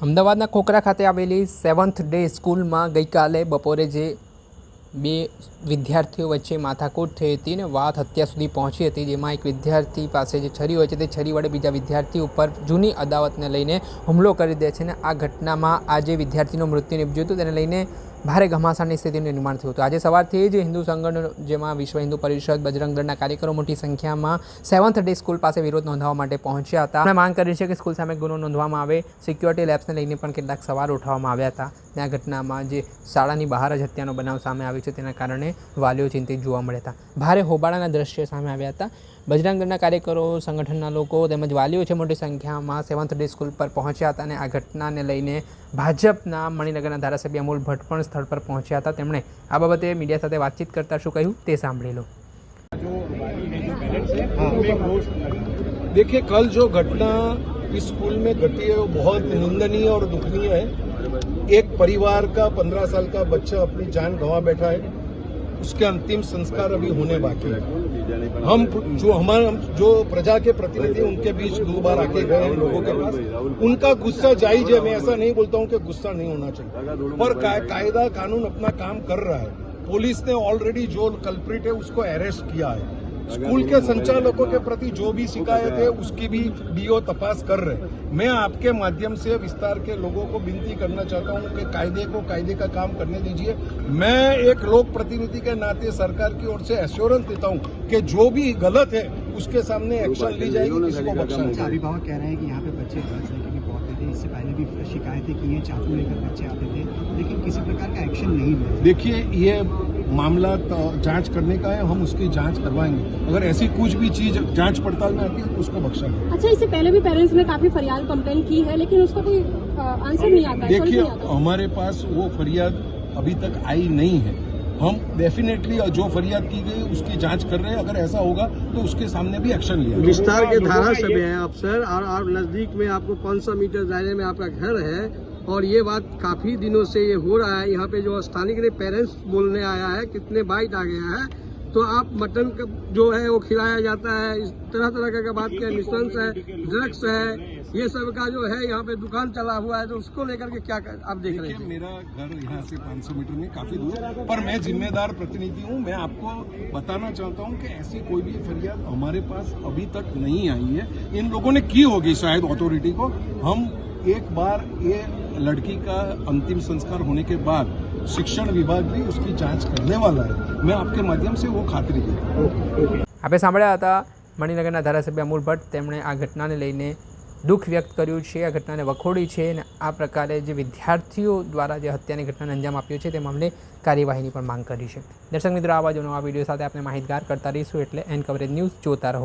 અમદાવાદના ખોખરા ખાતે આવેલી સેવન્થ ડે સ્કૂલમાં ગઈકાલે બપોરે જે બે વિદ્યાર્થીઓ વચ્ચે માથાકૂટ થઈ હતી ને વાત હત્યા સુધી પહોંચી હતી, જેમાં એક વિદ્યાર્થી પાસે જે છરી હોય છે તે છરી વડે બીજા વિદ્યાર્થી ઉપર જૂની અદાવતને લઈને હુમલો કરી દે છે ને આ ઘટનામાં આ જે વિદ્યાર્થીનું મૃત્યુ નિપજ્યું હતું. તેને લઈને ભારે ઘમાસાણની સ્થિતિનું નિર્માણ થયું હતું. આજે સવારથી જ હિન્દુ સંગઠન જેમાં વિશ્વ હિન્દુ પરિષદ, બજરંગ દળના કાર્યકરો મોટી સંખ્યામાં સેવન્થ ડે સ્કૂલ પાસે વિરોધ નોંધાવવા માટે પહોંચ્યા હતા. અને માંગ કરી છે કે સ્કૂલ સામે ગુનો નોંધવામાં આવે. સિક્યોરિટી લેબ્સને લઈને પણ કેટલાક સવાલ ઉઠાવવામાં આવ્યા હતા. અને આ ઘટનામાં જે શાળાની બહાર જ હત્યાનો બનાવ સામે આવ્યો છે, તેના કારણે વાલીઓ ચિંતિત જોવા મળ્યા હતા. ભારે હોબાળાના દ્રશ્યો સામે આવ્યા હતા. બજરંગ દળના કાર્યકરો સંગઠનના લોકો તેમજ વાલીઓ છે મોટી સંખ્યામાં સેવન્થ ડે સ્કૂલ પર પહોંચ્યા હતા અને આ ઘટનાને લઈને ભાજપના મણિનગરના ધારાસભ્ય અમૂલ ભટ્ટ પણ સ્થળ પર પહોંચ્યા હતા તેમણે આ બાબતે મીડિયા સાથે વાતચીત કરતા શું કહ્યું તે સાંભળી લો देखिए कल जो घटना इस स्कूल में घटी है वो बहुत निंदनीय और दुखनीय है एक परिवार का पंद्रह साल का बच्चा अपनी जान गंवा बैठा है उसके अंतिम संस्कार अभी होने बाकी है। हम जो हमारे जो प्रजा के प्रतिनिधि उनके बीच दो बार आके गए हैं लोगों के पास, उनका गुस्सा जायज़ है, मैं ऐसा नहीं बोलता हूँ कि गुस्सा नहीं होना चाहिए। पर कायदा कानून अपना काम कर रहा है। पुलिस ने ऑलरेडी जो कल्प्रिट है, उसको अरेस्ट किया है। स्कूल के संचालकों के प्रति जो भी शिकायत है उसकी भी डीओ तपास कर रहे मैं आपके माध्यम से विस्तार के लोगों को विनती करना चाहता हूँ कि कायदे को कायदे का काम करने दीजिए। मैं एक लोक प्रतिनिधि के नाते सरकार की ओर से एश्योरेंस देता हूँ कि जो भी गलत है उसके सामने एक्शन ली जाएगी किसी को बख्शा अभिभावक कह रहे हैं कि यहाँ पे बच्चे इससे पहले भी शिकायतें की हैं चाकू लेकर बच्चे आते थे लेकिन किसी प्रकार का एक्शन नहीं देखिए ये मामला तो जाँच करने का है हम उसकी जाँच करवाएँगे। अगर ऐसी कुछ भी चीज़ जाँच पड़ताल में आती है तो उसको बख्शा नहीं अच्छा इससे पहले भी पेरेंट्स ने काफ़ी फरियाद कंप्लेन की है लेकिन उसका कोई आंसर नहीं आता है देखिए हमारे पास वो फरियाद अभी तक आई नहीं है। हम डेफिनेटली जो फरियाद की गई उसकी जाँच कर रहे हैं। अगर ऐसा होगा तो उसके सामने भी एक्शन लिया विस्तार के धारा सभ्य हैं आप सर और आप नज़दीक में आपको 500 मीटर दायरे में आपका घर है और ये बात काफ़ी दिनों से ये हो रहा है। यहाँ पे जो स्थानीय पेरेंट्स बोलने आया है कितने बाइट आ गया है। तो आप मटन का जो है वो खिलाया जाता है। इस तरह तरह का बात किया मिश्रंस है ड्रग्स है ये सब का जो है यहाँ पे दुकान चला हुआ है। तो उसको लेकर के क्या कर, आप देख रहे हैं? मेरा घर यहाँ से 500 मीटर में काफ़ी दूर पर मैं जिम्मेदार प्रतिनिधि हूँ। मैं आपको बताना चाहता हूँ कि ऐसी कोई भी फरियाद हमारे पास अभी तक नहीं आई है। इन लोगों ने की होगी शायद अथॉरिटी को। हम एक बार ये लड़की का अंतिम संस्कार होने के बाद शिक्षण विभाग भी उसकी जांच करने वाला है मैं आपके माध्यम से वो खातरी देता हूँ આપણે સાંભળ્યા હતા મણિનગરના ધારાસભ્ય અમૂલ ભટ્ટ તેમણે આ ઘટનાને લઈને દુઃખ વ્યક્ત કર્યું છે આ ઘટનાને વખોડી છે અને આ પ્રકારે જે વિદ્યાર્થીઓ દ્વારા જે હત્યાની ઘટનાને અંજામ આપ્યો છે તે મામલે કાર્યવાહીની પણ માંગ કરી છે દર્શક મિત્રો આવા જ નવા વિડીયો સાથે આપણે માહિતગાર કરતા રહીશું એટલે એન કવરેજ ન્યૂઝ જોતા રહો